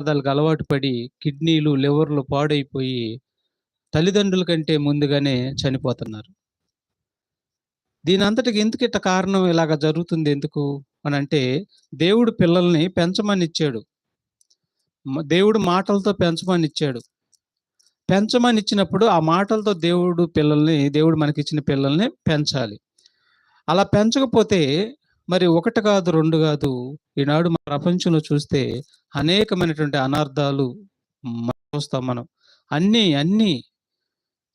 పదార్థాలకు అలవాటు పడి కిడ్నీలు లివర్లు పాడైపోయి తల్లిదండ్రుల కంటే ముందుగానే చనిపోతున్నారు. దీని అంతటికి ఎందుకు ఇట్ట కారణం ఇలాగ జరుగుతుంది ఎందుకు అని అంటే దేవుడు పిల్లల్ని పెంచమని ఇచ్చాడు దేవుడు మాటలతో పెంచమని ఇచ్చాడు పెంచమని ఇచ్చినప్పుడు ఆ మాటలతో దేవుడు పిల్లల్ని దేవుడు మనకిచ్చిన పిల్లల్ని పెంచాలి. అలా పెంచకపోతే మరి ఒకటి కాదు రెండు కాదు ఈనాడు మన ప్రపంచంలో చూస్తే అనేకమైనటువంటి అనార్థాలు చూస్తాం మనం. అన్నీ అన్నీ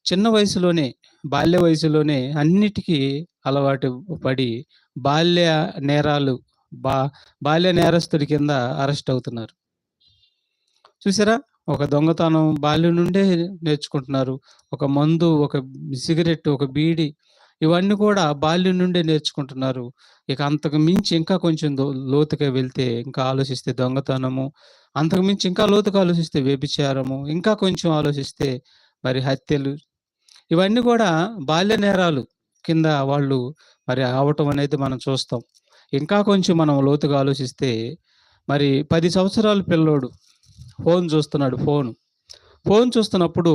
చిన్న వయసులోనే బాల్య వయసులోనే అన్నిటికీ అలవాటు పడి బాల్య నేరాలు బా బాల్య నేరస్తుడి కింద అరెస్ట్ అవుతున్నారు. చూసారా? ఒక దొంగతనం బాల్యం నుండే నేర్చుకుంటున్నారు. ఒక మందు ఒక సిగరెట్ ఒక బీడి ఇవన్నీ కూడా బాల్యం నుండే నేర్చుకుంటున్నారు. ఇక అంతకు మించి ఇంకా కొంచెం లోతుగా వెళ్తే ఇంకా ఆలోచిస్తే దొంగతనము అంతకు మించి ఇంకా లోతుగా ఆలోచిస్తే వ్యభిచారము ఇంకా కొంచెం ఆలోచిస్తే మరి హత్యలు. ఇవన్నీ కూడా బాల్య నేరాలు కింద వాళ్ళు మరి అవటం అనేది మనం చూస్తాం. ఇంకా కొంచెం మనం లోతుగా ఆలోచిస్తే మరి పది సంవత్సరాల పిల్లోడు ఫోన్ చూస్తున్నాడు ఫోన్. ఫోన్ చూస్తున్నప్పుడు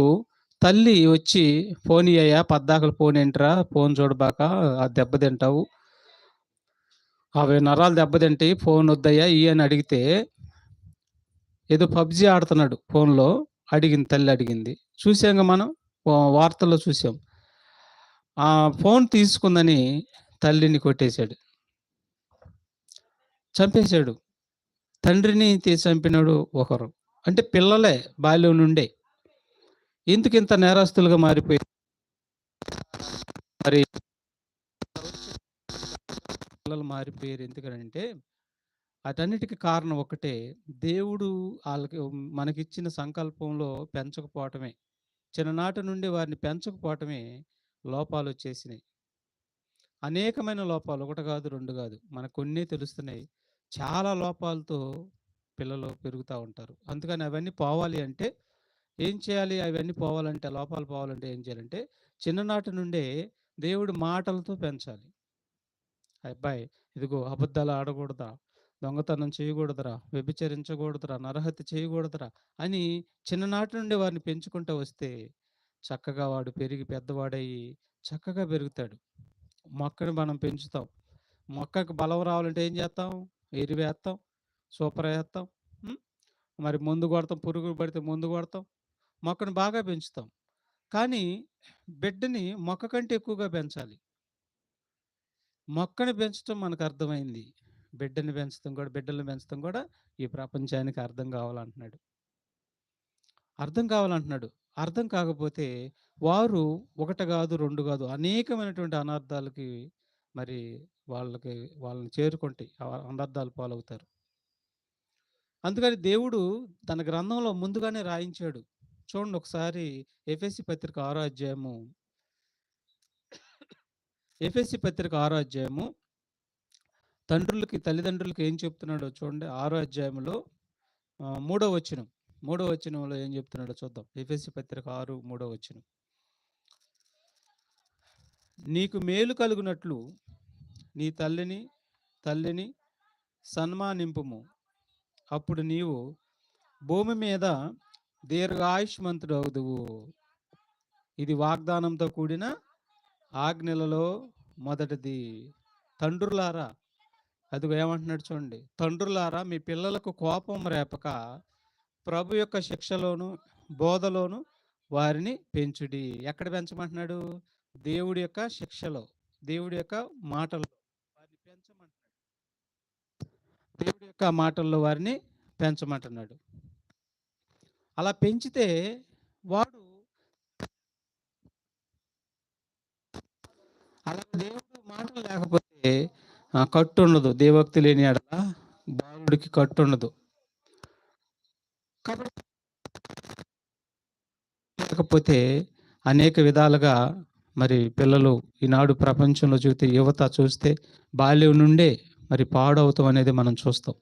తల్లి వచ్చి ఫోన్ ఇయ్యా పద్దాకలు ఫోన్ ఏంట్రా ఫోన్ చూడబాక ఆ దెబ్బ తింటావు అవి నరాలు దెబ్బతింటాయి ఫోన్ వద్దయ్యా ఈ అని అడిగితే ఏదో పబ్జి ఆడుతున్నాడు ఫోన్లో అడిగింది తల్లి అడిగింది. చూసాక మనం వార్తల్లో చూసాం. ఆ ఫోన్ తీసుకుందని తల్లిని కొట్టేశాడు. చంపేశాడు. తండ్రిని చంపినాడు ఒకరు. అంటే పిల్లలే బాల్యం నుండే. ఎందుకు ఇంత నేరస్తులుగా మారిపోయి మరి పిల్లలు మారిపోయారు ఎందుకంటే అటన్నిటికి కారణం ఒకటే దేవుడు వాళ్ళకి మనకిచ్చిన సంకల్పంలో పెంచకపోవటమే. చిన్ననాటి నుండి వారిని పెంచకపోవటమే లోపాలు వచ్చేసినాయి అనేకమైన లోపాలు ఒకటి కాదు రెండు కాదు మనకు కొన్ని తెలుస్తున్నాయి. చాలా లోపాలతో పిల్లలు పెరుగుతూ ఉంటారు. అందుకని అవన్నీ పోవాలి అంటే ఏం చేయాలి? అవన్నీ పోవాలంటే ఆ లోపాలు పోవాలంటే ఏం చేయాలంటే చిన్ననాటి నుండే దేవుడి మాటలతో పెంచాలి. అబ్బాయి ఇదిగో అబద్ధాలు ఆడకూడదా దొంగతనం చేయకూడదురా వ్యభిచరించకూడదురా నరహత్య చేయకూడదురా అని చిన్ననాటి నుండి వారిని పెంచుకుంటూ వస్తే చక్కగా వాడు పెరిగి పెద్దవాడయ్యి చక్కగా పెరుగుతాడు. మొక్కని మనం పెంచుతాం. మొక్కకు బలం రావాలంటే ఏం చేస్తాం? ఎరువేస్తాం సూపర్ వేస్తాం మరి ముందు కొడతాం పురుగు పడితే ముందు కొడతాం మొక్కను బాగా పెంచుతాం. కానీ బిడ్డని మొక్క కంటే ఎక్కువగా పెంచాలి. మొక్కని పెంచడం మనకు అర్థమైంది. బిడ్డని పెంచడం కూడా బిడ్డలను పెంచడం కూడా ఈ ప్రపంచానికి అర్థం కావాలంటున్నాడు. అర్థం కావాలంటున్నాడు. అర్థం కాకపోతే వారు ఒకటి కాదు రెండు కాదు అనేకమైనటువంటి అనార్థాలకి మరి వాళ్ళకి వాళ్ళని చేరుకుంటాయి అనర్థాలు పాలవుతారు. అందుకని దేవుడు తన గ్రంథంలో ముందుగానే రాయించాడు. చూడండి ఒకసారి ఎఫ్ఎస్సి పత్రిక ఆరో అధ్యాయము ఎఫ్ఎస్సి పత్రిక ఆరో అధ్యాయము. తండ్రులకి తల్లిదండ్రులకి ఏం చెప్తున్నాడో చూడండి. ఆరో అధ్యాయంలో మూడో వచనం. మూడో వచనంలో ఏం చెప్తున్నాడో చూద్దాం. ఎఫ్ఎస్సి పత్రిక ఆరు మూడో వచనం. నీకు మేలు కలుగునట్లు నీ తల్లిని తల్లిని సన్మానింపుము. అప్పుడు నీవు భూమి మీద దీర్ఘాయుష్మంతుడు అవుదువు ఇది వాగ్దానంతో కూడిన ఆజ్ఞలలో మొదటిది తండ్రులారా. అదిగో ఏమంటున్నాడు చూడండి. తండ్రులారా మీ పిల్లలకు కోపం రేపక ప్రభు యొక్క శిక్షలోను బోధలోను వారిని పెంచుడి. ఎక్కడ పెంచమంటున్నాడు? దేవుడి యొక్క శిక్షలో దేవుడి యొక్క మాటల్లో వారిని పెంచమంటున్నాడు. దేవుడి యొక్క మాటల్లో వారిని పెంచమంటున్నాడు. అలా పెంచితే వాడు అలా దేవుడు మాటలు లేకపోతే కట్టు ఉండదు దేవక్తి లేని ఎడల బాలుడికి కట్టు ఉండదు కాబట్టి లేకపోతే అనేక విధాలుగా మరి పిల్లలు ఈనాడు ప్రపంచంలో చూస్తే యువత చూస్తే బాల్యం నుండే మరి పాడవుతాం అనేది మనం చూస్తాం.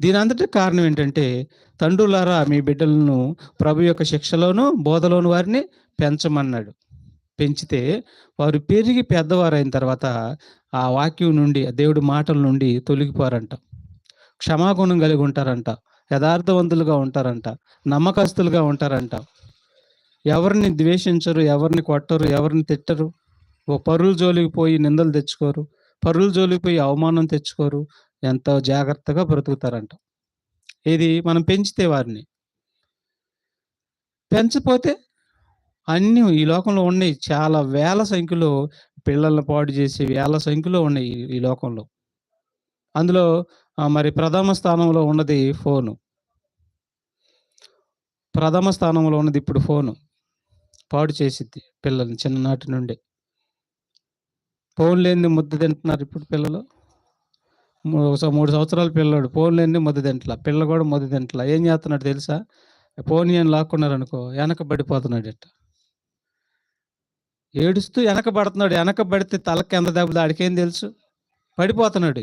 దీని అంతటి కారణం ఏంటంటే తండ్రులారా మీ బిడ్డలను ప్రభు యొక్క శిక్షలోను బోధలోను వారిని పెంచమన్నాడు. పెంచితే వారు పెరిగి పెద్దవారైన తర్వాత ఆ వాక్యం నుండి ఆ దేవుడి మాటల నుండి తొలగిపోరంట క్షమాగుణం కలిగి ఉంటారంట. యథార్థవంతులుగా ఉంటారంట. నమ్మకస్తులుగా ఉంటారంట. ఎవరిని ద్వేషించరు ఎవరిని కొట్టరు ఎవరిని తిట్టరు. ఓ పరుల జోలికి పోయి నిందలు తెచ్చుకోరు. పరుల జోలికి పోయి అవమానం తెచ్చుకోరు. ఎంతో జాగ్రత్తగా బ్రతుకుతారంట. ఇది మనం పెంచితే వారిని. పెంచపోతే అన్నీ ఈ లోకంలో ఉన్నాయి. చాలా వేల సంఖ్యలో పిల్లల్ని పాడు చేసే వేల సంఖ్యలో ఉన్నాయి ఈ- లోకంలో. అందులో మరి ప్రథమ స్థానంలో ఉన్నది ఫోను. ప్రథమ స్థానంలో ఉన్నది ఇప్పుడు ఫోను. పాడు చేసిద్ది పిల్లల్ని చిన్ననాటి నుండి. ఫోన్ లేని ముద్ద తింటున్నారు ఇప్పుడు పిల్లలు. మూడు సంవత్సరాల పిల్లడు ఫోన్ లేని ముద్ద తింటలా. పిల్ల కూడా ముద్ద తింటలా. ఏం చేస్తున్నాడు తెలుసా? ఫోన్ ఏం లాక్కున్నారు అనుకో వెనక పడిపోతున్నాడు ఇట్ట ఏడుస్తూ వెనకబడుతున్నాడు. వెనకబడితే తలకు ఎంత దెబ్బ ఆడికేం తెలుసు? పడిపోతున్నాడు.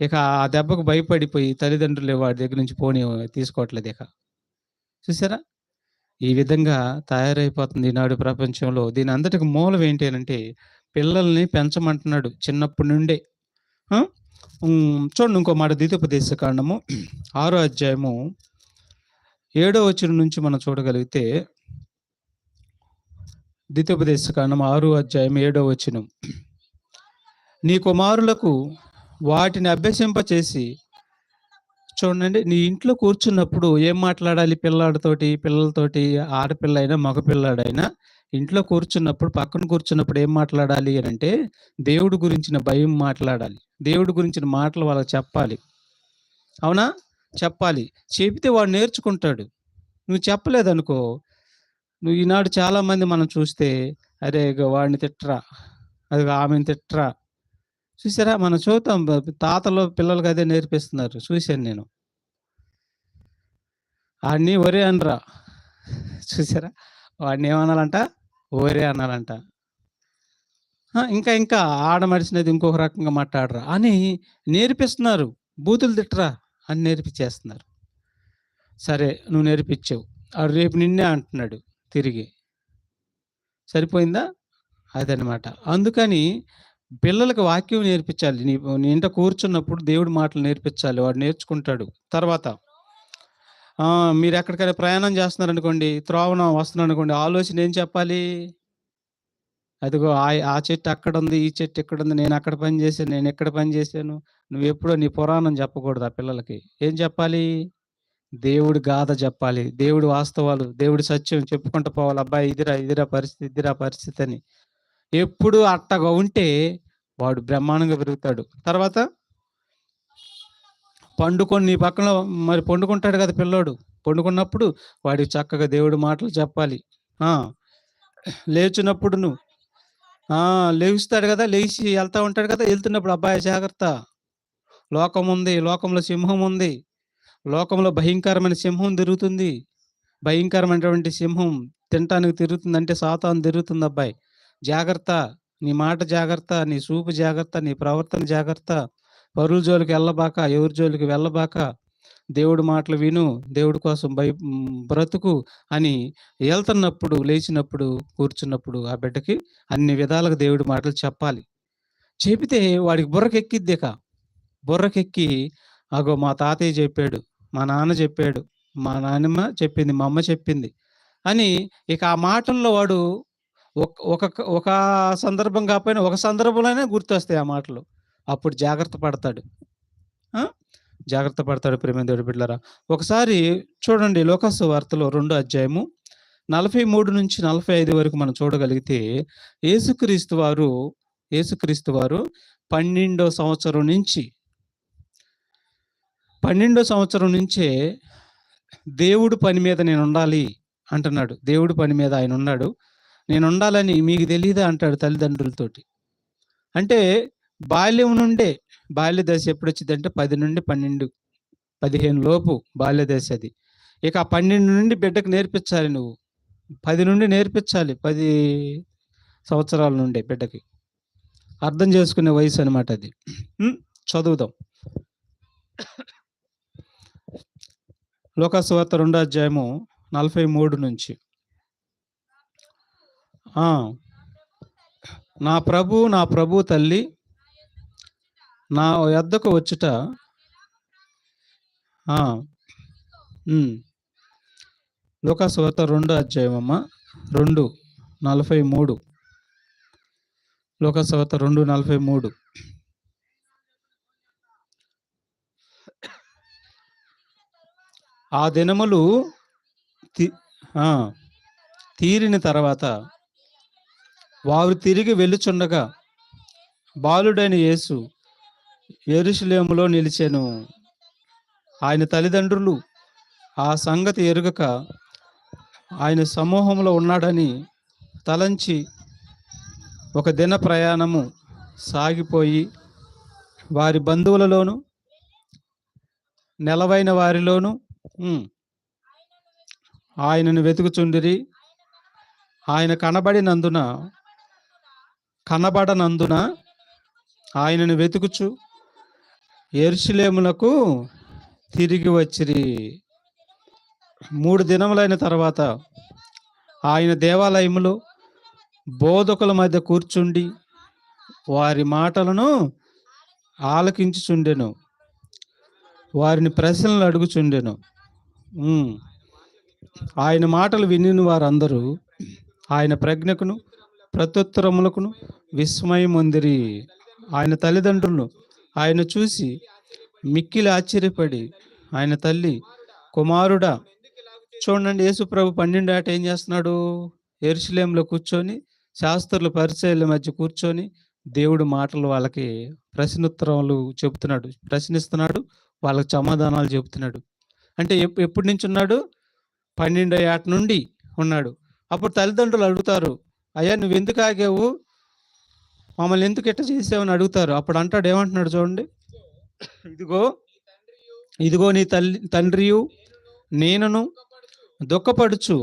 ఇక ఆ దెబ్బకు భయపడిపోయి తల్లిదండ్రులు వాడి దగ్గర నుంచి పోనీ తీసుకోవట్లేదు ఇక. చూసారా? ఈ విధంగా తయారైపోతుంది ఈనాడు ప్రపంచంలో. దీని అంతటికి మూలం ఏంటి అని అంటే పిల్లల్ని పెంచమంటున్నాడు చిన్నప్పటి నుండే. చూడండి ఇంకో మాట ద్వితీయోపదేశ కాండము. ఆరో అధ్యాయము. ఏడో వచ్చిన నుంచి మనం చూడగలిగితే ద్వితీయోపదేశ కాండం ఆరు అధ్యాయం ఏడో వచనం. నీ కుమారులకు వాటిని అభ్యసింపచేసి చూడండి నీ ఇంట్లో కూర్చున్నప్పుడు ఏం మాట్లాడాలి? పిల్లాడితోటి పిల్లలతోటి ఆడపిల్ల అయినా మగ పిల్లాడైనా ఇంట్లో కూర్చున్నప్పుడు పక్కన కూర్చున్నప్పుడు ఏం మాట్లాడాలి అని అంటే దేవుడి గురించిన భయం మాట్లాడాలి. దేవుడి గురించిన మాటలు వాళ్ళకి చెప్పాలి. అవునా? చెప్పాలి. చెబితే వాడు నేర్చుకుంటాడు. నువ్వు చెప్పలేదనుకో నువ్వు ఈనాడు చాలా మంది మనం చూస్తే అరే ఇగో వాడిని తిట్టరా అది ఆమెను తిట్టరా. చూసారా? మనం చూద్దాం తాతలు పిల్లలకి అదే నేర్పిస్తున్నారు. చూశాను నేను. వాడిని ఒరే అనరా. చూసారా? వాడిని ఏమనాలంట? ఒరే అనాలంట. ఇంకా ఇంకా ఆడ మడిచినది ఇంకొక రకంగా మాట్లాడరా అని నేర్పిస్తున్నారు. బూతులు తిట్టరా అని నేర్పించేస్తున్నారు. సరే నువ్వు నేర్పించావు ఆడు రేపు నిన్నే అంటున్నాడు. తిరిగి. సరిపోయిందా? అదనమాట అందుకని పిల్లలకు వాక్యం నేర్పించాలి. నీ ఇంట కూర్చున్నప్పుడు దేవుడి మాటలు నేర్పించాలి. వాడు నేర్చుకుంటాడు. తర్వాత మీరు ఎక్కడికైనా ప్రయాణం చేస్తున్నారు అనుకోండి త్రోవన వస్తున్నారు అనుకోండి ఆలోచన ఏం చెప్పాలి? అదిగో ఆ ఆ చెట్టు అక్కడ ఉంది ఈ చెట్టు ఇక్కడ ఉంది నేను అక్కడ పని చేశాను నేను ఎక్కడ పని చేశాను నువ్వు ఎప్పుడో నీ పురాణం చెప్పకూడదు ఆ పిల్లలకి. ఏం చెప్పాలి? దేవుడి గాథ చెప్పాలి. దేవుడు వాస్తవాలు దేవుడు సత్యం చెప్పుకుంటూ పోవాలి. అబ్బాయి ఇదిరా ఇదిరా పరిస్థితి ఇదిరా పరిస్థితి అని. ఎప్పుడు అట్టగా ఉంటే వాడు బ్రహ్మాండంగా పెరుగుతాడు. తర్వాత పండుకొని నీ పక్కన మరి పండుకుంటాడు కదా పిల్లోడు. పండుకున్నప్పుడు వాడికి చక్కగా దేవుడు మాటలు చెప్పాలి. లేచినప్పుడు నువ్వు. లేస్తాడు కదా లేచి వెళ్తా ఉంటాడు కదా వెళ్తున్నప్పుడు అబ్బాయి జాగ్రత్త. లోకం ఉంది లోకంలో సింహం ఉంది లోకంలో భయంకరమైన సింహం తిరుగుతుంది. భయంకరమైనటువంటి సింహం తినటానికి తిరుగుతుంది అంటే సాతాను తిరుగుతుంది అబ్బాయి. జాగ్రత్త నీ మాట జాగ్రత్త నీ చూపు జాగ్రత్త నీ ప్రవర్తన జాగ్రత్త. పరుల జోలికి వెళ్ళబాక ఎవరి జోలికి వెళ్ళబాక దేవుడి మాటలు విను దేవుడి కోసం భయ బ్రతుకు అని వెళ్తున్నప్పుడు లేచినప్పుడు కూర్చున్నప్పుడు ఆ బిడ్డకి అన్ని విధాలుగా దేవుడి మాటలు చెప్పాలి. చెబితే వాడికి బుర్రకెక్కిద్దిక బుర్రకెక్కి అగో మా తాతయ్య చెప్పాడు మా నాన్న చెప్పాడు. మా నాన్నమ్మ చెప్పింది మా అమ్మ చెప్పింది అని ఇక ఆ మాటల్లో వాడు ఒక ఒక ఒక సందర్భం కాకపోయినా ఒక సందర్భంలోనే గుర్తొస్తాయి ఆ మాటలు. అప్పుడు జాగ్రత్త పడతాడు. జాగ్రత్త పడతాడు ప్రేమ దేవుడి ఒకసారి చూడండి లోకస్ వార్తలో రెండో అధ్యాయము నలభై మూడు నుంచి నలభై ఐదు వరకు మనం చూడగలిగితే యేసుక్రీస్తు వారు యేసుక్రీస్తు వారు పన్నెండో సంవత్సరం నుంచి పన్నెండో సంవత్సరం నుంచే దేవుడు పని మీద నేను ఉండాలి అంటున్నాడు. దేవుడు పని మీద ఆయన ఉన్నాడు. నేను ఉండాలని మీకు తెలియదా అంటాడు తల్లిదండ్రులతోటి. అంటే బాల్యం నుండే బాల్య దశ ఎప్పుడు వచ్చిందంటే పది నుండి పన్నెండు పదిహేను లోపు బాల్య దశ అది. ఇక పన్నెండు నుండి బిడ్డకు నేర్పించాలి నువ్వు. పది నుండి నేర్పించాలి పది సంవత్సరాల నుండే బిడ్డకి. అర్థం చేసుకునే వయసు అనమాట అది. చదువుదాం. లోకాసువార్త రెండో అధ్యాయము నలభై మూడు నుంచి. నా ప్రభు నా ప్రభు తల్లి నా ఎద్దకు వచ్చుట. లోకాసువార్త రెండో లూకాసు వార్త రెండు నలభై మూడు. 2 43. లూకాసు వార్త ఆ దినములు తి తీరిన తర్వాత వారు తిరిగి వెళ్ళుచుండగా బాలుడైన యేసు యెరూషలేములో నిలిచాను. ఆయన తల్లిదండ్రులు ఆ సంగతి ఎరుగక ఆయన సమూహంలో ఉన్నాడని తలంచి ఒక దిన ప్రయాణము సాగిపోయి వారి బంధువులలోను నెలవైన వారిలోనూ ఆయనను వెతుకుచుండిరి. ఆయన కనబడినందున కనబడనందున ఆయనను వెతుకుచు యెరూషలేమునకు తిరిగి వచ్చిరి. మూడు దినములైన తర్వాత ఆయన దేవాలయములో బోధకుల మధ్య కూర్చుండి వారి మాటలను ఆలకించుచుండెను. వారిని ప్రశ్నలు అడుగుచుండెను. ఆయన మాటలు వినిన వారందరూ ఆయన ప్రజ్ఞకును, ప్రత్యుత్తరములకును విస్మయమొందిరి. ఆయన తల్లిదండ్రులను ఆయన చూసి మిక్కిలి ఆశ్చర్యపడి ఆయన తల్లి, కుమారుడా చూడండి యేసుప్రభు పన్నెండు ఆట ఏం చేస్తున్నాడు? ఎరుసలేంలో కూర్చొని శాస్త్రులు, పరిచయాల మధ్య కూర్చొని దేవుడు మాటలు వాళ్ళకి ప్రశ్నోత్తరాలు చెప్తున్నాడు. ప్రశ్నిస్తున్నాడు. వాళ్ళకి సమాధానాలు చెప్తున్నాడు. అంటే ఎప్పటి నుంచి ఉన్నాడు? 12 ఏట నుండి ఉన్నాడు. అప్పుడు తల్లిదండ్రులు అడుగుతారు. అయ్యా నువ్వు ఎందుకు ఆగావు? మమ్మల్ని ఎందుకు ఇట్ట చేసావని అడుగుతారు. అప్పుడు అంటాడు ఏమంటున్నాడు చూడండి. ఇదిగో ఇదిగో నీ తల్లి తండ్రియు నేనును దుఃఖపడుచు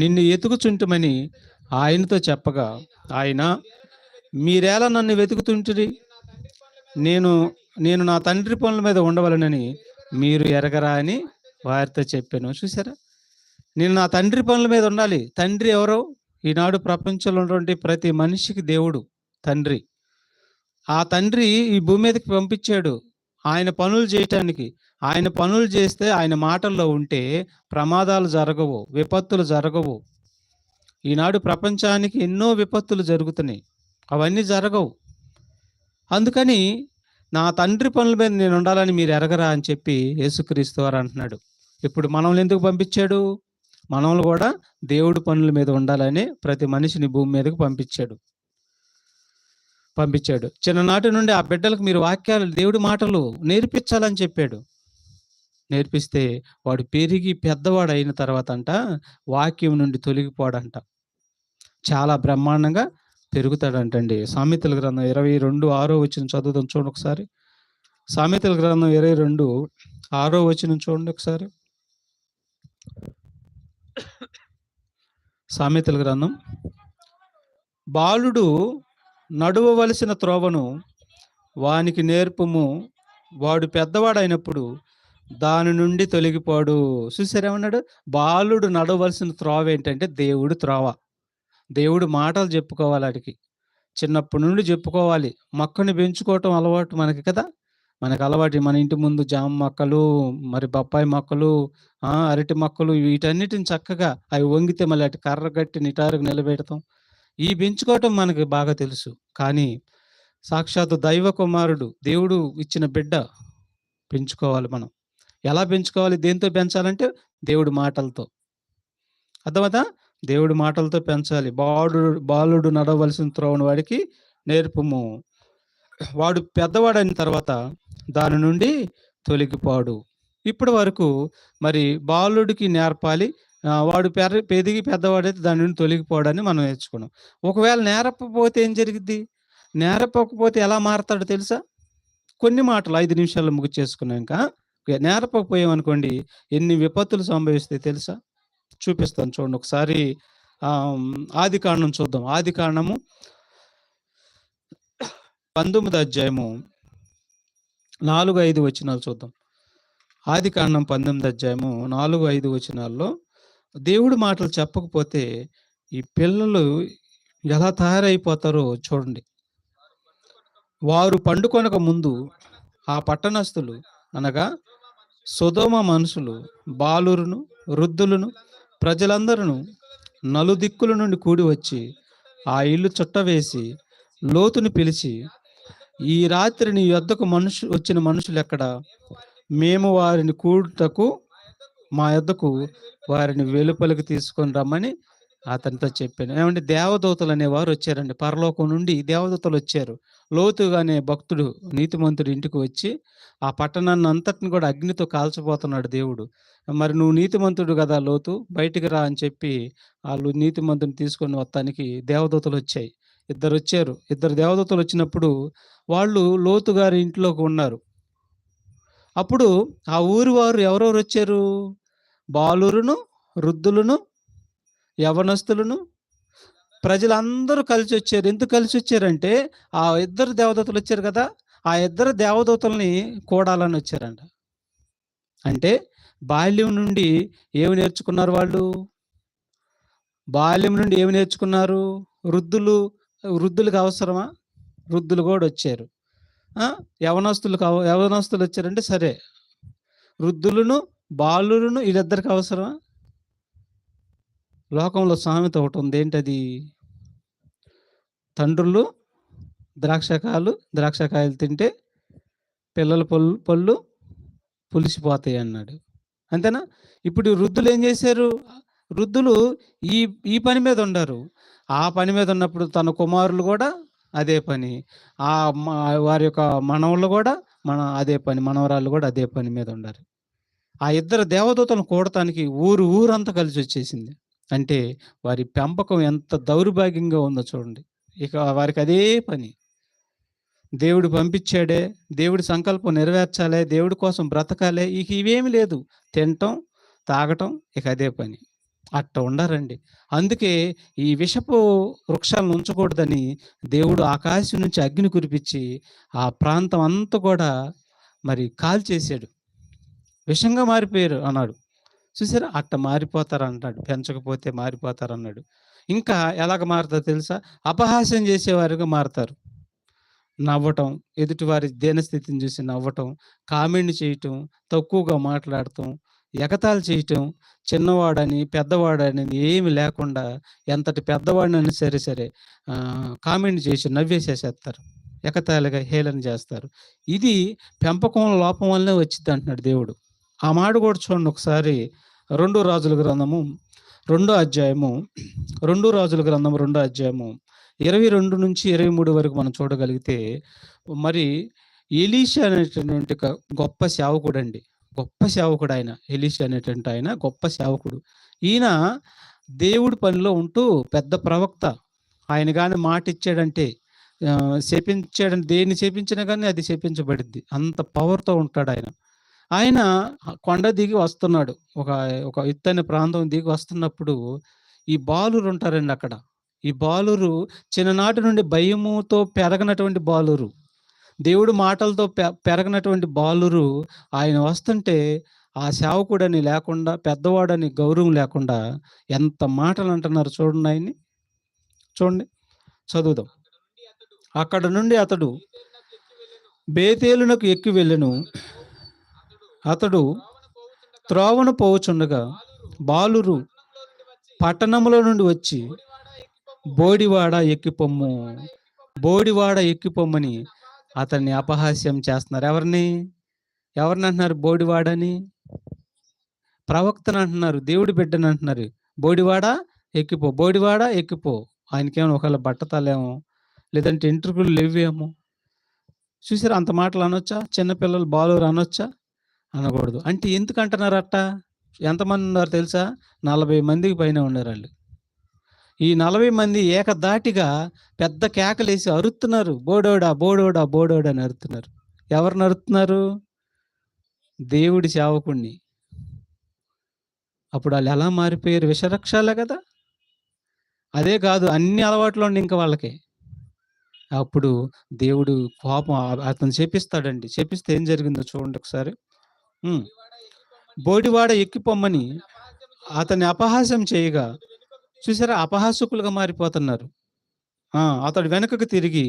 నిన్ను ఎతుకుచుంటమని ఆయనతో చెప్పగా ఆయన మీరేలా నన్ను వెతుకుతుంటిరి? నేను నేను నా తండ్రి పనుల మీద ఉండవలనని మీరు ఎరగరా అని వారితో చెప్పాను. చూసారా? నేను నా తండ్రి పనుల మీద ఉండాలి. తండ్రి ఎవరో? ఈనాడు ప్రపంచంలో ఉన్నటువంటి ప్రతి మనిషికి దేవుడు తండ్రి. ఆ తండ్రి ఈ భూమి మీదకి పంపించాడు. ఆయన పనులు చేయటానికి. ఆయన పనులు చేస్తే ఆయన మాటల్లో ఉంటే ప్రమాదాలు జరగవు. విపత్తులు జరగవు. ఈనాడు ప్రపంచానికి ఎన్నో విపత్తులు జరుగుతున్నాయి. అవన్నీ జరగవు. అందుకని నా తండ్రి పనుల మీద నేను ఉండాలని మీరు ఎరగరా అని చెప్పి యేసుక్రీస్తు వారు అంటున్నాడు. ఇప్పుడు మనల్ని ఎందుకు పంపించాడు? మనల్ని కూడా దేవుడి పనుల మీద ఉండాలని ప్రతి మనిషిని భూమి మీదకి పంపించాడు. పంపించాడు. చిన్ననాటి నుండి ఆ బిడ్డలకు మీరు వాక్యాలు దేవుడి మాటలు నేర్పించాలని చెప్పాడు. నేర్పిస్తే వాడు పెరిగి పెద్దవాడు అయిన తర్వాత అంట వాక్యం నుండి తొలగిపోడంట. చాలా బ్రహ్మాండంగా పెరుగుతాడంటండి. సామెతల గ్రంథం 22 ఆరో వచ్చిన చదువుదాం చూడండి ఒకసారి. సామెతల గ్రంథం 22 ఆరో వచ్చిన చూడండి ఒకసారి. సామెతల గ్రంథం బాలుడు నడువవలసిన త్రోవను వానికి నేర్పుము. వాడు పెద్దవాడైనప్పుడు దాని నుండి తొలగిపోడు. చూసారేమన్నాడు బాలుడు నడవవలసిన త్రోవ ఏంటంటే దేవుడు త్రోవ. దేవుడు మాటలు చెప్పుకోవాలి వాడికి చిన్నప్పటి నుండి చెప్పుకోవాలి. మొక్కని పెంచుకోవటం అలవాటు మనకి కదా! మనకు అలవాటు మన ఇంటి ముందు జామ మొక్కలు, మరి బొప్పాయి మొక్కలు, అరటి మొక్కలు వీటన్నిటిని చక్కగా అవి వంగితే మళ్ళీ అటు కర్ర కట్టి నిటారుగా నిలబెడతాం. ఈ పెంచుకోవటం మనకి బాగా తెలుసు. కానీ సాక్షాత్తు దైవ కుమారుడు దేవుడు ఇచ్చిన బిడ్డ పెంచుకోవాలి మనం. ఎలా పెంచుకోవాలి? దేనితో పెంచాలంటే దేవుడి మాటలతో. అర్థమవుతా? దేవుడి మాటలతో పెంచాలి. బాలుడు బాలుడు నడవలసిన త్రోవని వాడికి నేర్పుము. వాడు పెద్దవాడైన తర్వాత దాని నుండి తొలగిపోడు. ఇప్పటి వరకు మరి బాలుడికి నేర్పాలి. వాడు పెర పెరిగి పెద్దవాడైతే దాని నుండి తొలగిపోవడాన్ని మనం నేర్చుకున్నాం. ఒకవేళ నేరపకపోతే ఏం జరిగింది నేరపకపోతే ఎలా మారతాడో తెలుసా? కొన్ని మాటలు ఐదు నిమిషాలు ముగ్గు చేసుకున్నాక నేరపకపోయామనుకోండి ఎన్ని విపత్తులు సంభవిస్తాయి తెలుసా? చూపిస్తాను చూడండి ఒకసారి ఆది ఆదికాండం చూద్దాం. ఆదికాండము 19 అధ్యాయము 4, 5 వచనాలు చూద్దాం. ఆది కాండం పంతొమ్మిది అధ్యాయము 4, 5 వచనాల్లో దేవుడి మాటలు చెప్పకపోతే ఈ పిల్లలు ఎలా తయారైపోతారో చూడండి. వారు పండుకొనక ముందు ఆ పట్టణస్థులు అనగా సుధోమ మనుషులు బాలురును వృద్ధులను ప్రజలందరూ నలుదిక్కుల నుండి కూడి వచ్చి ఆ ఇల్లు చుట్టవేసి లోతుని పిలిచి ఈ రాత్రి నీ యొద్దకు మనుషు వచ్చిన మనుషులు ఎక్కడ? మేము వారిని కూడుటకు మా యొద్దకు వారిని వెలుపలికి తీసుకొని రమ్మని అతనితో చెప్పాను. ఏమంటే దేవదూతలు అనేవారు వచ్చారండి. పరలోకం నుండి దేవదూతలు వచ్చారు. లోతుగా అనే భక్తుడు నీతిమంతుడు ఇంటికి వచ్చి ఆ పట్టణాన్ని అంతటిని కూడా అగ్నితో కాల్చబోతున్నాడు దేవుడు. మరి నువ్వు నీతిమంతుడు కదా లోతు బయటికి రా అని చెప్పి వాళ్ళు నీతిమంతుని తీసుకొని వస్తానికి దేవదూతలు వచ్చాయి. ఇద్దరు వచ్చారు ఇద్దరు దేవదూతలు వచ్చినప్పుడు వాళ్ళు లోతు గారి ఇంట్లోకి ఉన్నారు. అప్పుడు ఆ ఊరి వారు ఎవరెవరు వచ్చారు బాలురును వృద్ధులను యవనస్తులను ప్రజలందరూ కలిసి వచ్చారు ఎందుకు కలిసి వచ్చారంటే ఆ ఇద్దరు దేవదూతలు వచ్చారు కదా ఆ ఇద్దరు దేవదూతల్ని కూడాలని వచ్చారంట అంటే బాల్యం నుండి ఏమి నేర్చుకున్నారు వాళ్ళు? బాల్యం నుండి ఏమి నేర్చుకున్నారు? వృద్ధులు వృద్ధులకు అవసరమా? వృద్ధులు కూడా వచ్చారు. యవనస్తులకు యవనస్తులు వచ్చారంటే సరే. వృద్ధులను బాలులను వీళ్ళిద్దరికి అవసరమా? లోకంలో సామెత ఒకటి ఉంది. ఏంటది? తండ్రులు ద్రాక్షకాయలు ద్రాక్షకాయలు తింటే పిల్లల పళ్ళు పళ్ళు పులిసిపోతాయి అన్నాడు. అంతేనా? ఇప్పుడు వృద్ధులు ఏం చేశారు? వృద్ధులు ఈ ఈ పని మీద ఉండారు. ఆ పని మీద ఉన్నప్పుడు తన కుమారులు కూడా అదే పని. ఆ వారి యొక్క మనవళ్ళు కూడా మన అదే పని మనవరాళ్ళు కూడా అదే పని మీద ఉండారు. ఆ ఇద్దరు దేవదూతలను కూడటానికి ఊరు ఊరంతా కలిసి వచ్చేసింది. అంటే వారి పెంపకం ఎంత దౌర్భాగ్యంగా ఉందో చూడండి. ఇక వారికి అదే పని. దేవుడు పంపించాడే దేవుడి సంకల్పం నెరవేర్చాలే దేవుడి కోసం బ్రతకాలే ఇక ఇవేమి లేదు. తినటం తాగటం ఇక అదే పని. అట్ట ఉండరండి. అందుకే ఈ విషపు వృక్షాలను ఉంచకూడదని దేవుడు ఆకాశం నుంచి అగ్ని కురిపించి ఆ ప్రాంతం అంతా కూడా మరి కాల్చేశాడు విషంగా మారిపోయారు అన్నాడు. చూసారా అట్ట మారిపోతారు అంటాడు పెంచకపోతే మారిపోతారు అన్నాడు ఇంకా ఎలాగ మారుతారు తెలుసా? అపహాస్యం చేసేవారుగా మారుతారు. నవ్వటం ఎదుటివారి దీనస్థితిని చూసి నవ్వటం కామెంట్ చేయటం తక్కువగా మాట్లాడటం ఎగతాలు చేయటం చిన్నవాడని పెద్దవాడని ఏమి లేకుండా ఎంతటి పెద్దవాడినైనా సరే సరే కామెంట్ చేసి నవ్వేసేసేస్తారు. ఎకతాలుగా హేళన చేస్తారు. ఇది పెంపకం లోపం వల్లనే వచ్చింది అంటున్నాడు దేవుడు. ఆ మాట కూడా చూడండి ఒకసారి. రెండు రాజుల గ్రంథము రెండో అధ్యాయము రెండు రాజుల గ్రంథం రెండో అధ్యాయము ఇరవై రెండు నుంచి ఇరవై మూడు వరకు మనం చూడగలిగితే మరి ఎలీషా అనేటటువంటి గొప్ప సేవకుడు అండి గొప్ప సేవకుడు ఆయన ఎలీషా అనేటువంటి ఆయన గొప్ప సేవకుడు. ఈయన దేవుడి పనిలో ఉంటూ పెద్ద ప్రవక్త. ఆయన కానీ మాట ఇచ్చాడంటే చేపించాడు దేన్ని శపించినా కానీ అది చేపించబడింది అంత పవర్తో ఉంటాడు ఆయన ఆయన కొండ దిగి వస్తున్నాడు. ఒక ఒక ఎత్తైన ప్రాంతం దిగి వస్తున్నప్పుడు ఈ బాలురు ఉంటారండి అక్కడ. ఈ బాలురు చిన్ననాటి నుండి భయముతో పెరగనటువంటి బాలురు. దేవుడు మాటలతో పె- పెరగనటువంటి బాలురు ఆయన వస్తుంటే ఆ సేవకుడని లేకుండా పెద్దవాడని గౌరవం లేకుండా ఎంత మాటలు అంటున్నారు చూడండి ఆయన్ని. చూడండి చదువుదాం. అక్కడ నుండి అతడు బేతేలునకు ఎక్కి వెళ్ళను. అతడు త్రోవను పోవుచుండగా బాలురు పట్టణంలో నుండి వచ్చి బోడివాడ ఎక్కిపొమ్ము బోడివాడ ఎక్కిపొమ్మని అతన్ని అపహాస్యం చేస్తున్నారు. ఎవరిని? ఎవరిని అంటున్నారు బోడివాడని? ప్రవక్తను అంటున్నారు దేవుడి బిడ్డని అంటున్నారు బోడివాడ? ఎక్కిపో. బోడివాడ? ఎక్కిపో. ఆయనకేమో ఒకవేళ బట్టతలేమో లేదంటే ఇంటర్వ్యూలు లేవేమో. చూసారు? అంత మాటలు అనొచ్చా? చిన్నపిల్లలు బాలురు అనొచ్చా? అనకూడదు. అంటే ఎందుకు అంటున్నారు అట్ట ఎంతమంది ఉన్నారు తెలుసా? నలభై మందికి పైన ఉన్నారు వాళ్ళు. ఈ నలభై మంది ఏకదాటిగా పెద్ద కేకలేసి అరుతున్నారు. బోడోడా బోడోడా బోడోడా అని అరుతున్నారు. ఎవరిని అరుతున్నారు? దేవుడి సేవకుణ్ణి. అప్పుడు వాళ్ళు ఎలా మారిపోయారు? విషరక్షాలే కదా. అదే కాదు అన్ని అలవాట్లు ఉండి ఇంకా వాళ్ళకి. అప్పుడు దేవుడు కోపం అతను చేపిస్తాడండి. చేపిస్తే ఏం జరిగిందో చూడండి ఒకసారి. బోడివాడ ఎక్కిపోమ్మని అతన్ని అపహాస్యం చేయగా చూసారా? అపహాసకులుగా మారిపోతున్నారు. అతడు వెనుకకు తిరిగి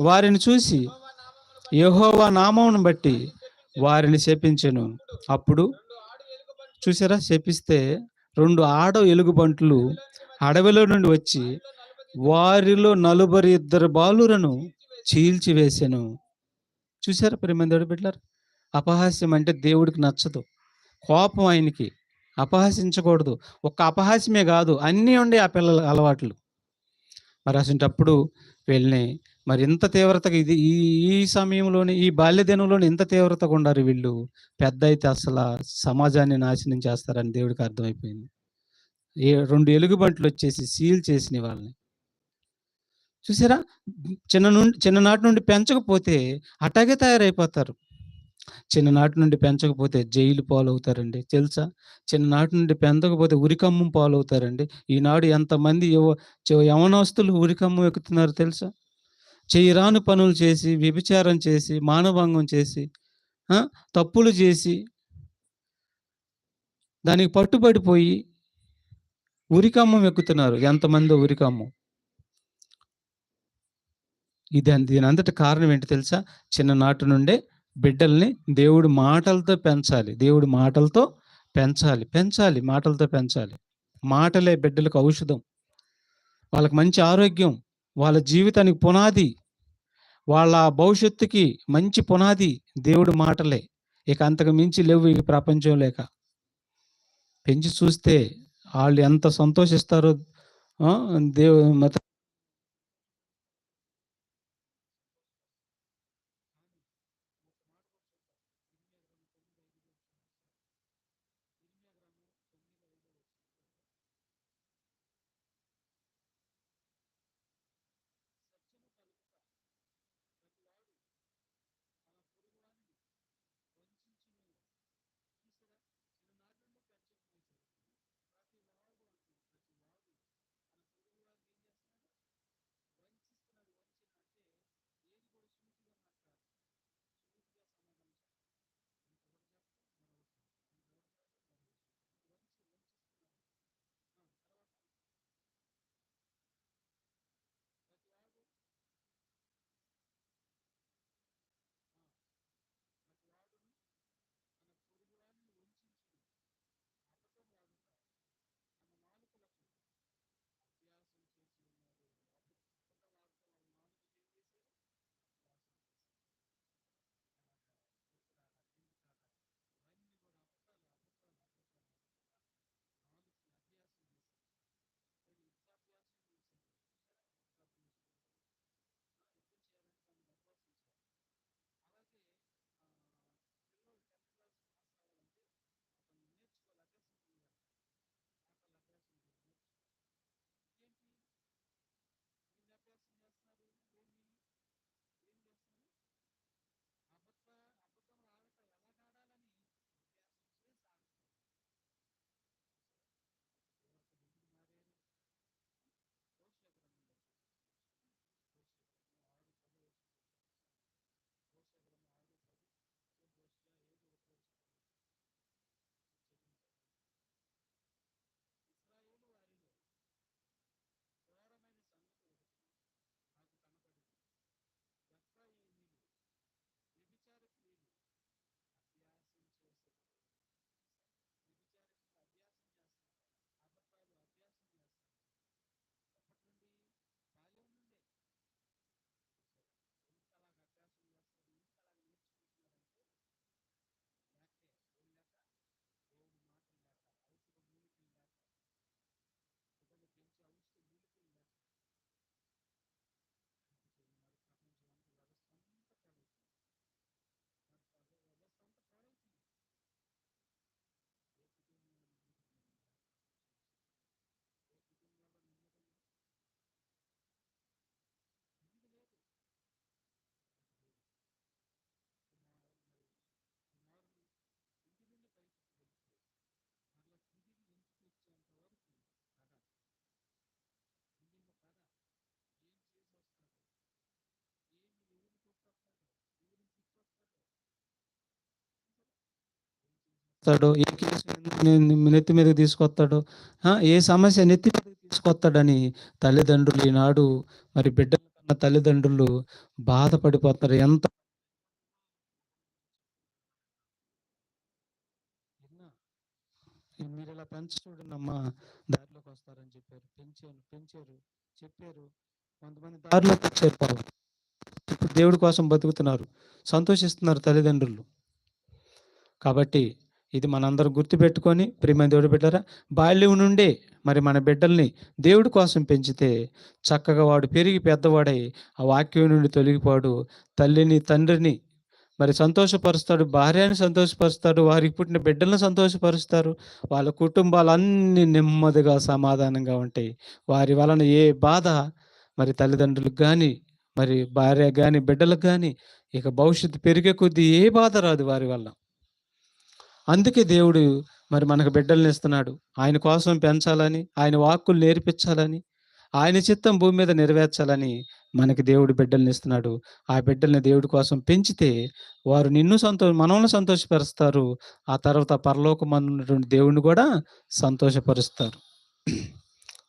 వారిని చూసి యహోవా నామమును బట్టి వారిని శపించెను. అప్పుడు చూసారా? శపిస్తే రెండు ఆడ ఎలుగుబంట్లు అడవిలో నుండి వచ్చి వారిలో నలుబరి ఇద్దరు బాలురను చీల్చివేశాను చూసారా? ప్రేమంది పెట్టారు అపహాస్యం అంటే దేవుడికి నచ్చదు. కోపం ఆయనకి. అపహాసించకూడదు. ఒక్క అపహాస్యమే కాదు అన్నీ ఉండే ఆ పిల్లల అలవాట్లు. మరి అసంటప్పుడు వెళ్ళినాయి మరి ఇంత తీవ్రతగా ఇది ఈ ఈ సమయంలోనే ఈ బాల్యదినంలోనే ఇంత తీవ్రతగా ఉండారు వీళ్ళు. పెద్ద అయితే అసలు సమాజాన్ని నాశనం చేస్తారని దేవుడికి అర్థమైపోయింది. ఏ రెండు ఎలుగుబంట్లు వచ్చేసి సీల్ చేసిన వాళ్ళని. చూసారా? చిన్న నుండి చిన్ననాటి నుండి పెంచకపోతే అటాగే తయారైపోతారు. చిన్ననాటి నుండి పెంచకపోతే జైలు పాలవుతారండి. తెలుసా? చిన్ననాటి నుండి పెంచకపోతే ఉరికమ్మం పాలవుతారండి. ఈనాడు ఎంతమంది యువ చ- యవనస్తులు ఉరికమ్మం ఎక్కుతున్నారు తెలుసా? చేయరాని పనులు చేసి వ్యభిచారం చేసి మానభంగం చేసి తప్పులు చేసి దానికి పట్టుబడిపోయి ఉరికమ్మం ఎక్కుతున్నారు. ఎంతమంది ఉరికమ్మం. ఇది దీని అంతటి కారణం ఏంటి తెలుసా? చిన్ననాటి నుండే బిడ్డల్ని దేవుడి మాటలతో పెంచాలి. దేవుడి మాటలతో పెంచాలి. పెంచాలి. మాటలతో పెంచాలి. మాటలే బిడ్డలకు ఔషధం. వాళ్ళకి మంచి ఆరోగ్యం. వాళ్ళ జీవితానికి పునాది. వాళ్ళ భవిష్యత్తుకి మంచి పునాది దేవుడి మాటలే. ఇక అంతకు మించి లేవు ఈ ప్రపంచం లేక. పెంచి చూస్తే వాళ్ళు ఎంత సంతోషిస్తారో దేవు మత తీసుకొస్తాడు ఏ కేసు నెత్తి మీదకి తీసుకొస్తాడు ఏ సమస్య నెత్తి మీదకి తీసుకొస్తాడని తల్లిదండ్రులు ఈనాడు మరి బిడ్డల కన్నా తల్లిదండ్రులు బాధపడిపోతారు ఎంత మీరు ఇలా పెంచ చూడండి అమ్మా దారిలోకి వస్తారని చెప్పారు. పెంచారు పెంచారు చెప్పారు. కొంతమంది దారిలోకి వచ్చారు పాపం. ఇప్పుడు దేవుడి కోసం బతుకుతున్నారు సంతోషిస్తున్నారు తల్లిదండ్రులు. కాబట్టి ఇది మనందరం గుర్తుపెట్టుకొని ప్రేమ దేవుడు బిడ్డరా బాల్యం నుండే మరి మన బిడ్డల్ని దేవుడి కోసం పెంచితే చక్కగా వాడు పెరిగి పెద్దవాడై ఆ వాక్యం నుండి తొలగిపోడు. తల్లిని తండ్రిని మరి సంతోషపరుస్తాడు భార్యని సంతోషపరుస్తాడు వారికి పుట్టిన బిడ్డలను సంతోషపరుస్తారు వాళ్ళ కుటుంబాలు అన్ని నెమ్మదిగా సమాధానంగా ఉంటాయి. వారి వలన ఏ బాధ మరి తల్లిదండ్రులకు కానీ మరి భార్య కానీ బిడ్డలకు కానీ ఇక భవిష్యత్తు పెరిగే కొద్దీ ఏ బాధ రాదు వారి వల్ల అందుకే దేవుడు మరి మనకు బిడ్డల్ని ఇస్తున్నాడు. ఆయన కోసం పెంచాలని ఆయన వాక్కులు నేర్పించాలని ఆయన చిత్తం భూమి మీద నెరవేర్చాలని మనకి దేవుడు బిడ్డల్ని ఇస్తున్నాడు. ఆ బిడ్డల్ని దేవుడి కోసం పెంచితే వారు నిన్ను సంతోష మనల్ని సంతోషపరుస్తారు. ఆ తర్వాత పరలోకమన్నటువంటి దేవుడిని కూడా సంతోషపరుస్తారు.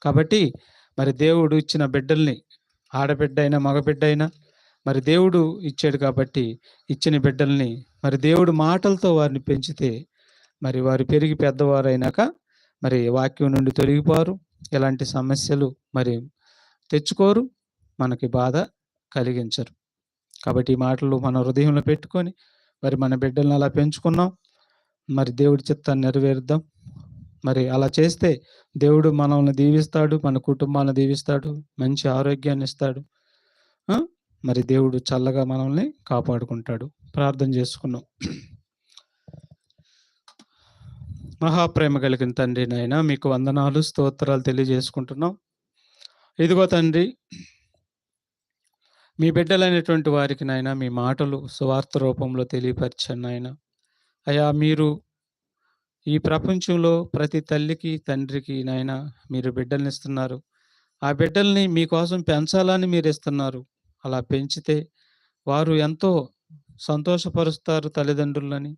కాబట్టి మరి దేవుడు ఇచ్చిన బిడ్డల్ని ఆడబిడ్డ అయినా మగబిడ్డ అయినా మరి దేవుడు ఇచ్చాడు కాబట్టి ఇచ్చిన బిడ్డల్ని మరి దేవుడు మాటలతో వారిని పెంచితే మరి వారు పెరిగి పెద్దవారైనాక మరి వాక్యం నుండి తొలగిపోరు. ఎలాంటి సమస్యలు మరి తెచ్చుకోరు. మనకి బాధ కలిగించరు. కాబట్టి ఈ మాటలు మన హృదయంలో పెట్టుకొని మరి మన బిడ్డలను అలా పెంచుకున్నాం. మరి దేవుడి చిత్తాన్ని నెరవేరుద్దాం. మరి అలా చేస్తే దేవుడు మనల్ని దీవిస్తాడు. మన కుటుంబాలను దీవిస్తాడు. మంచి ఆరోగ్యాన్ని ఇస్తాడు. మరి దేవుడు చల్లగా మనల్ని కాపాడుకుంటాడు. ప్రార్థన చేసుకున్నాం. మహాప్రేమ కలిగిన తండ్రి నాయన మీకు వందనాలు స్తోత్రాలు తెలియజేసుకుంటున్నాం. ఇదిగో తండ్రి మీ బిడ్డలైనటువంటి వారికి నాయన మీ మాటలు సువార్త రూపంలో తెలియపరచండి నాయన. అయా మీరు ఈ ప్రపంచంలో ప్రతి తల్లికి తండ్రికి నాయన మీరు బిడ్డల్ని ఇస్తున్నారు. ఆ బిడ్డల్ని మీకోసం పెంచాలని మీరు ఇస్తున్నారు. అలా పెంచితే వారు ఎంతో సంతోషపరుస్తారు తల్లిదండ్రులని.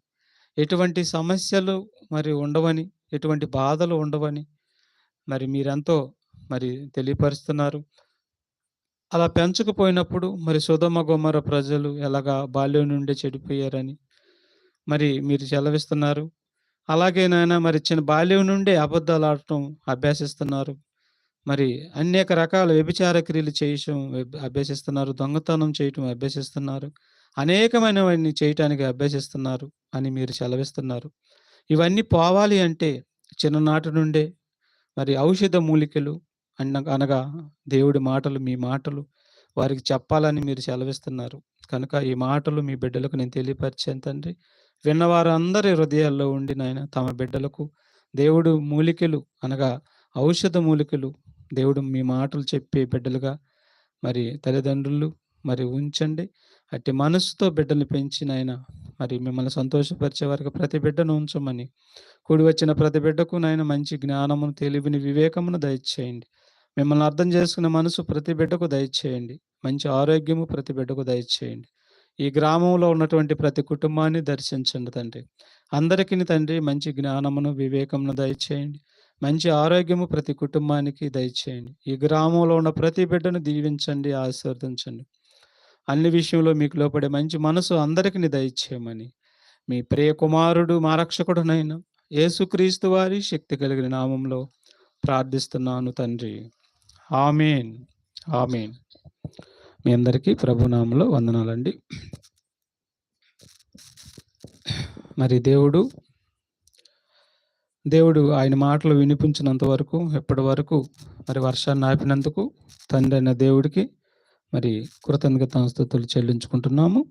ఎటువంటి సమస్యలు మరి ఉండవని ఎటువంటి బాధలు ఉండవని మరి మీరెంతో మరి తెలియపరుస్తున్నారు. అలా పెంచకపోయినప్పుడు మరి సుధమ గుమ్మర ప్రజలు ఎలాగా బాల్యం నుండి చెడిపోయారని మరి మీరు సెలవిస్తున్నారు. అలాగే నాయన మరి చిన్న బాల్యం నుండే అబద్ధాలు ఆడటం అభ్యాసిస్తున్నారు. మరి అనేక రకాల వ్యభిచార క్రియలు చేయటం అభ్యసిస్తున్నారు. దొంగతనం చేయటం అభ్యసిస్తున్నారు. అనేకమైనవన్నీ చేయటానికి అభ్యసిస్తున్నారు అని మీరు సెలవిస్తున్నారు. ఇవన్నీ పోవాలి అంటే చిన్ననాటి నుండే మరి ఔషధ మూలికలు అన్న అనగా దేవుడి మాటలు మీ మాటలు వారికి చెప్పాలని మీరు సెలవిస్తున్నారు. కనుక ఈ మాటలు మీ బిడ్డలకు నేను తెలియపరిచాను తండ్రి. విన్నవారందరి హృదయాల్లో ఉండి నాయన తమ బిడ్డలకు దేవుడు మూలికలు అనగా ఔషధ మూలికలు దేవుడు మీ మాటలు చెప్పే బిడ్డలుగా మరి తల్లిదండ్రులు మరి ఉంచండి. అట్టి మనసుతో బిడ్డలు పెంచి నాయన మరి మిమ్మల్ని సంతోషపరిచే వరకు ప్రతి బిడ్డను ఉంచమని కూడి వచ్చిన ప్రతి బిడ్డకు నాయన మంచి జ్ఞానమును తెలివిని వివేకమును దయచేయండి. మిమ్మల్ని అర్థం చేసుకునే మనసు ప్రతి బిడ్డకు దయచేయండి. మంచి ఆరోగ్యము ప్రతి బిడ్డకు దయచేయండి. ఈ గ్రామంలో ఉన్నటువంటి ప్రతి కుటుంబాన్ని దర్శించండి తండ్రి. అందరికీ తండ్రి మంచి జ్ఞానమును వివేకమును దయచేయండి. మంచి ఆరోగ్యము ప్రతి కుటుంబానికి దయచేయండి. ఈ గ్రామంలో ఉన్న ప్రతి బిడ్డను దీవించండి ఆశీర్వదించండి. అన్ని విషయంలో మీకు లోపడే మంచి మనసు అందరికీ దయచేయమని. మీ ప్రియ కుమారుడు మా రక్షకుడునైన యేసుక్రీస్తు వారి శక్తి కలిగిన నామంలో ప్రార్థిస్తున్నాను తండ్రి. ఆమెన్. ఆమెన్. మీ అందరికీ ప్రభునామంలో వందనాలండి. మరి దేవుడు దేవుడు ఆయన మాటలు వినిపించినంత వరకు ఎప్పటి వరకు మరి వర్షాన్ని ఆపినందుకు తండ్రి అయిన దేవుడికి మరి కృతజ్ఞతాస్తుతులు చెల్లించుకుంటున్నాము.